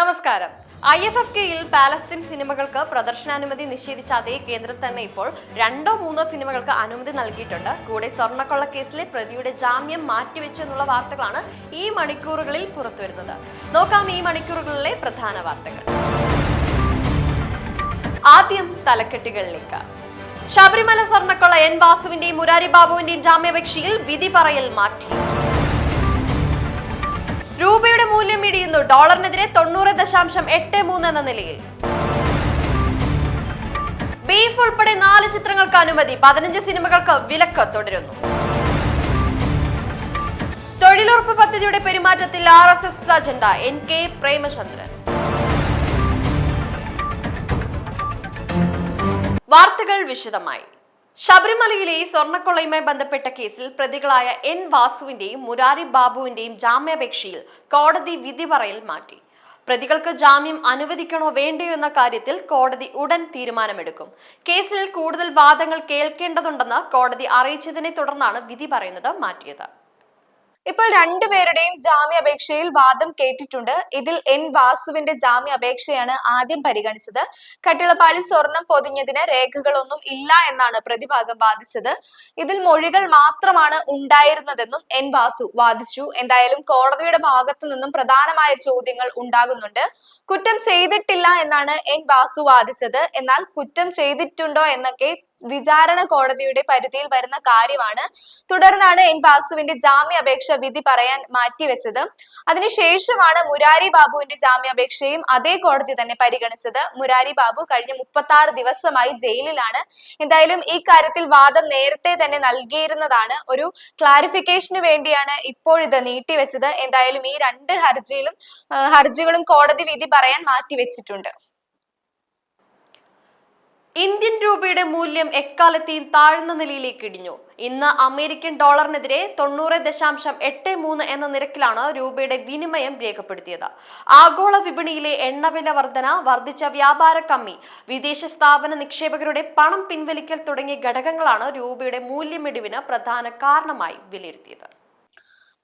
നമസ്കാരം. I F F കെയിൽ Palestine സിനിമകൾക്ക് പ്രദർശനാനുമതി നിഷേധിച്ച അതേ കേന്ദ്രം തന്നെ ഇപ്പോൾ രണ്ടോ മൂന്നോ സിനിമകൾക്ക് അനുമതി നൽകിയിട്ടുണ്ട്. കൂടെ സ്വർണക്കൊള്ള കേസിലെ പ്രതിയുടെ ജാമ്യം മാറ്റിവെച്ചു എന്നുള്ള വാർത്തകളാണ് ഈ മണിക്കൂറുകളിൽ പുറത്തുവരുന്നത്. നോക്കാം ഈ മണിക്കൂറുകളിലെ പ്രധാന വാർത്തകൾ. ആദ്യം തലക്കെട്ടുകളിലേക്ക്. ശബരിമല സ്വർണക്കൊള്ള എൻ വാസുവിന്റെയും മുരാരി ബാബുവിന്റെയും ജാമ്യാപേക്ഷയിൽ വിധി പറയൽ മാറ്റി. മൂല്യം ഇടിയുന്നു. ഡോളറിനെതിരെ തൊണ്ണൂറ് ദശാംശം എട്ട് മൂന്ന് എന്ന നിലയിൽ. ബീഫ് ഉൾപ്പെടെ നാല് ചിത്രങ്ങൾക്ക് അനുമതി. പതിനഞ്ച് സിനിമകൾക്ക് വിലക്ക് തുടരുന്നു. തൊഴിലുറപ്പ് പദ്ധതിയുടെ പെരുമാറ്റത്തിൽ R S S agenda. N K Premachandran. വാർത്തകൾ വിശദമായി. ശബരിമലയിലെ സ്വർണക്കൊള്ളയുമായി ബന്ധപ്പെട്ട കേസിൽ പ്രതികളായ എൻ വാസുവിന്റെയും മുരാരി ബാബുവിന്റെയും ജാമ്യാപേക്ഷയിൽ കോടതി വിധി പറയൽ മാറ്റി. പ്രതികൾക്ക് ജാമ്യം അനുവദിക്കണോ വേണ്ടയോ എന്ന കാര്യത്തിൽ കോടതി ഉടൻ തീരുമാനമെടുക്കും. കേസിൽ കൂടുതൽ വാദങ്ങൾ കേൾക്കേണ്ടതുണ്ടെന്ന് കോടതി അറിയിച്ചതിനെ തുടർന്നാണ് വിധി പറയുന്നത് മാറ്റിയത്. ഇപ്പോൾ രണ്ടുപേരുടെയും ജാമ്യാപേക്ഷയിൽ വാദം കേട്ടിട്ടുണ്ട്. ഇതിൽ എൻ വാസുവിന്റെ ജാമ്യാപേക്ഷയാണ് ആദ്യം പരിഗണിച്ചത്. കട്ടിളപ്പാളി സ്വർണം പൊതിഞ്ഞതിന് രേഖകളൊന്നും ഇല്ല എന്നാണ് പ്രതിഭാഗം വാദിച്ചത്. ഇതിൽ മൊഴികൾ മാത്രമാണ് ഉണ്ടായിരുന്നതെന്നും എൻ വാസു വാദിച്ചു. എന്തായാലും കോടതിയുടെ ഭാഗത്തു നിന്നും പ്രധാനമായ ചോദ്യങ്ങൾ ഉണ്ടാകുന്നുണ്ട്. കുറ്റം ചെയ്തിട്ടില്ല എന്നാണ് എൻ വാസു വാദിച്ചത്. എന്നാൽ കുറ്റം ചെയ്തിട്ടുണ്ടോ എന്നൊക്കെ വിചാരണ കോടതിയുടെ പരിധിയിൽ വരുന്ന കാര്യമാണ്. തുടർന്നാണ് എൻ ബാസുവിന്റെ ജാമ്യാപേക്ഷ വിധി പറയാൻ മാറ്റിവെച്ചത്. അതിനുശേഷമാണ് മുരാരി ബാബുവിന്റെ ജാമ്യാപേക്ഷയും അതേ കോടതി തന്നെ പരിഗണിച്ചത്. മുരാരി ബാബു കഴിഞ്ഞ മുപ്പത്തി ആറ് ദിവസമായി ജയിലിലാണ്. എന്തായാലും ഈ കാര്യത്തിൽ വാദം നേരത്തെ തന്നെ നൽകിയിരുന്നതാണ്. ഒരു ക്ലാരിഫിക്കേഷന് വേണ്ടിയാണ് ഇപ്പോഴിത് നീട്ടിവെച്ചത്. എന്തായാലും ഈ രണ്ട് ഹർജിയിലും ഹർജികളും കോടതി വിധി പറയാൻ മാറ്റിവെച്ചിട്ടുണ്ട്. ഇന്ത്യൻ രൂപയുടെ മൂല്യം എക്കാലത്തെയും താഴ്ന്ന നിലയിലേക്ക് ഇടിഞ്ഞു. ഇന്ന് അമേരിക്കൻ ഡോളറിനെതിരെ തൊണ്ണൂറ് ദശാംശം എട്ട് മൂന്ന് എന്ന നിരക്കിലാണ് രൂപയുടെ വിനിമയം രേഖപ്പെടുത്തിയത്. ആഗോള വിപണിയിലെ എണ്ണവില വർധന വർദ്ധിച്ച വ്യാപാര കമ്മി വിദേശ സ്ഥാപന നിക്ഷേപകരുടെ പണം പിൻവലിക്കൽ തുടങ്ങിയ ഘടകങ്ങളാണ് രൂപയുടെ മൂല്യമിടിവിന് പ്രധാന കാരണമായി വിലയിരുത്തിയത്.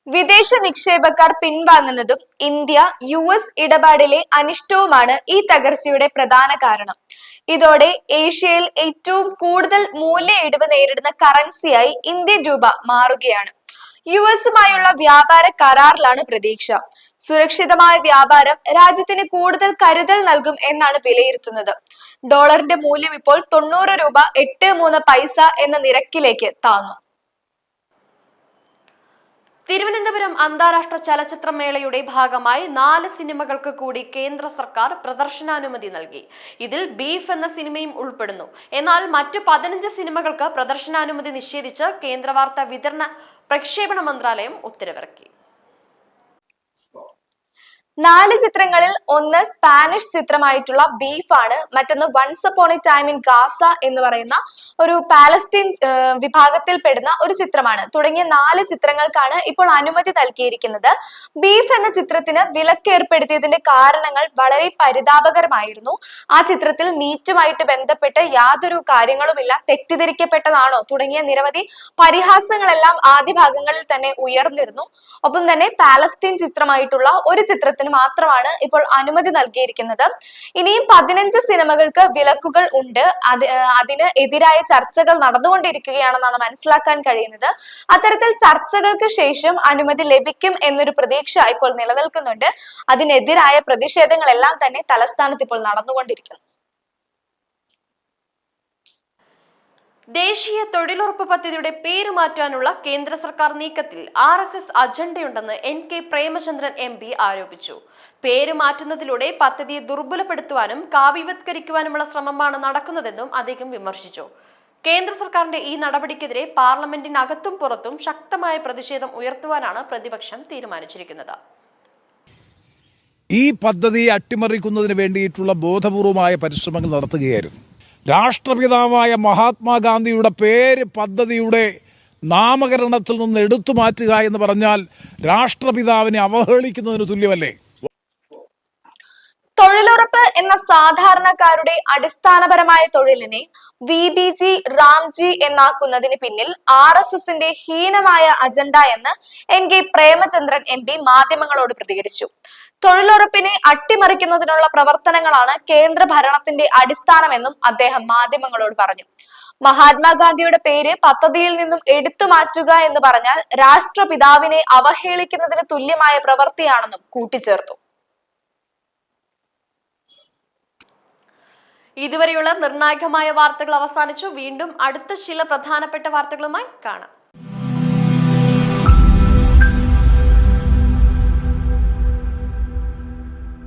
വിദേശ നിക്ഷേപക്കാർ പിൻവാങ്ങുന്നതും ഇന്ത്യ യു എസ് ഇടപാടിലെ അനിഷ്ടവുമാണ് ഈ തകർച്ചയുടെ പ്രധാന കാരണം. ഇതോടെ ഏഷ്യയിൽ ഏറ്റവും കൂടുതൽ മൂല്യ ഇടിവ് നേരിടുന്ന കറൻസിയായി ഇന്ത്യൻ രൂപ മാറുകയാണ്. യു എസുമായുള്ള വ്യാപാര കരാറിലാണ് പ്രതീക്ഷ. സുരക്ഷിതമായ വ്യാപാരം രാജ്യത്തിന് കൂടുതൽ കരുതൽ നൽകും എന്നാണ് വിലയിരുത്തുന്നത്. ഡോളറിന്റെ മൂല്യം ഇപ്പോൾ തൊണ്ണൂറ് രൂപ എട്ട് മൂന്ന് പൈസ എന്ന നിരക്കിലേക്ക് താന്നു തിരുവനന്തപുരം അന്താരാഷ്ട്ര ചലച്ചിത്രമേളയുടെ ഭാഗമായി നാല് സിനിമകൾക്ക് കൂടി കേന്ദ്ര സർക്കാർ പ്രദർശനാനുമതി നൽകി. ഇതിൽ ബീഫ് എന്ന സിനിമയും ഉൾപ്പെടുന്നു. എന്നാൽ മറ്റു പതിനഞ്ച് സിനിമകൾക്ക് പ്രദർശനാനുമതി നിഷേധിച്ച് കേന്ദ്ര വാർത്താ വിതരണ പ്രക്ഷേപണ മന്ത്രാലയം ഉത്തരവിറക്കി. നാല് ചിത്രങ്ങളിൽ ഒന്ന് സ്പാനിഷ് ചിത്രമായിട്ടുള്ള ബീഫ് ആണ് മറ്റൊന്ന് once upon a time in Gaza എന്ന് പറയുന്ന ഒരു പാലസ്തീൻ വിഭാഗത്തിൽ പെടുന്ന ഒരു ചിത്രമാണ്. തുടങ്ങിയ നാല് ചിത്രങ്ങൾക്കാണ് ഇപ്പോൾ അനുമതി നൽകിയിരിക്കുന്നത്. ബീഫ് എന്ന ചിത്രത്തിന് വിലക്ക് ഏർപ്പെടുത്തിയതിന്റെ കാരണങ്ങൾ വളരെ പരിതാപകരമായിരുന്നു. ആ ചിത്രത്തിൽ മീറ്റുമായിട്ട് ബന്ധപ്പെട്ട് യാതൊരു കാര്യങ്ങളുമില്ല തെറ്റിദ്ധരിക്കപ്പെട്ടതാണോ തുടങ്ങിയ നിരവധി പരിഹാസങ്ങളെല്ലാം ആദ്യ ഭാഗങ്ങളിൽ തന്നെ ഉയർന്നിരുന്നു. ഒപ്പം തന്നെ പാലസ്തീൻ ചിത്രമായിട്ടുള്ള ഒരു ചിത്രത്തിന് മാത്രമാണ് ഇപ്പോൾ അനുമതി നൽകിയിരിക്കുന്നത്. ഇനിയും പതിനഞ്ച് സിനിമകൾക്ക് വിലക്കുകൾ ഉണ്ട്. അത് അതിന് എതിരായ ചർച്ചകൾ നടന്നുകൊണ്ടിരിക്കുകയാണെന്നാണ് മനസ്സിലാക്കാൻ കഴിയുന്നത്. അത്തരത്തിൽ ചർച്ചകൾക്ക് ശേഷം അനുമതി ലഭിക്കും എന്നൊരു പ്രതീക്ഷ ഇപ്പോൾ നിലനിൽക്കുന്നുണ്ട്. അതിനെതിരായ പ്രതിഷേധങ്ങളെല്ലാം തന്നെ തലസ്ഥാനത്ത് ഇപ്പോൾ നടന്നുകൊണ്ടിരിക്കുന്നു ദേശീയ തൊഴിലുറപ്പ് പദ്ധതിയുടെ പേര് മാറ്റാനുള്ള കേന്ദ്ര സർക്കാർ നീക്കത്തിൽ R S S അജണ്ടയുണ്ടെന്ന് N K Premachandran M P ആരോപിച്ചു. പേര് മാറ്റുന്നതിലൂടെ പദ്ധതിയെ ദുർബലപ്പെടുത്തുവാനും കാവ്യവത്കരിക്കുവാനുമുള്ള ശ്രമമാണ് നടക്കുന്നതെന്നും അദ്ദേഹം വിമർശിച്ചു. കേന്ദ്ര സർക്കാരിന്റെ ഈ നടപടിക്കെതിരെ പാർലമെന്റിനകത്തും പുറത്തും ശക്തമായ പ്രതിഷേധം ഉയർത്തുവാനാണ് പ്രതിപക്ഷം തീരുമാനിച്ചിരിക്കുന്നത്. ഈ പദ്ധതിയെ അട്ടിമറിക്കുന്നതിന് വേണ്ടിയിട്ടുള്ള ബോധപൂർവമായ പരിശ്രമങ്ങൾ നടത്തുകയായിരുന്നു. രാഷ്ട്രപിതാവായ മഹാത്മാഗാന്ധിയുടെ പേര് പദ്ധതിയുടെ നാമകരണത്തിൽ നിന്ന് എടുത്തു മാറ്റുക എന്ന് പറഞ്ഞാൽ രാഷ്ട്രപിതാവിനെ അവഹേളിക്കുന്നതിന് തുല്യമല്ലേ? തൊഴിലുറപ്പ് എന്ന സാധാരണക്കാരുടെ അടിസ്ഥാനപരമായ തൊഴിലിനെ വി ബി ജി റാംജി എന്നാക്കുന്നതിന് പിന്നിൽ ആർ എസ് എസിന്റെ ഹീനമായ അജണ്ട എന്ന് N K Premachandran M P മാധ്യമങ്ങളോട് പ്രതികരിച്ചു. തൊഴിലുറപ്പിനെ അട്ടിമറിക്കുന്നതിനുള്ള പ്രവർത്തനങ്ങളാണ് കേന്ദ്ര ഭരണത്തിന്റെ അടിസ്ഥാനമെന്നും അദ്ദേഹം മാധ്യമങ്ങളോട് പറഞ്ഞു. മഹാത്മാഗാന്ധിയുടെ പേര് പദ്ധതിയിൽ നിന്നും എടുത്തു മാറ്റുക എന്ന് പറഞ്ഞാൽ രാഷ്ട്രപിതാവിനെ അവഹേളിക്കുന്നതിന് തുല്യമായ പ്രവൃത്തിയാണെന്നും കൂട്ടിച്ചേർത്തു. ഇതുവരെയുള്ള നിർണായകമായ വാർത്തകൾ അവസാനിച്ചു. വീണ്ടും അടുത്ത ചില പ്രധാനപ്പെട്ട വാർത്തകളുമായി കാണാം.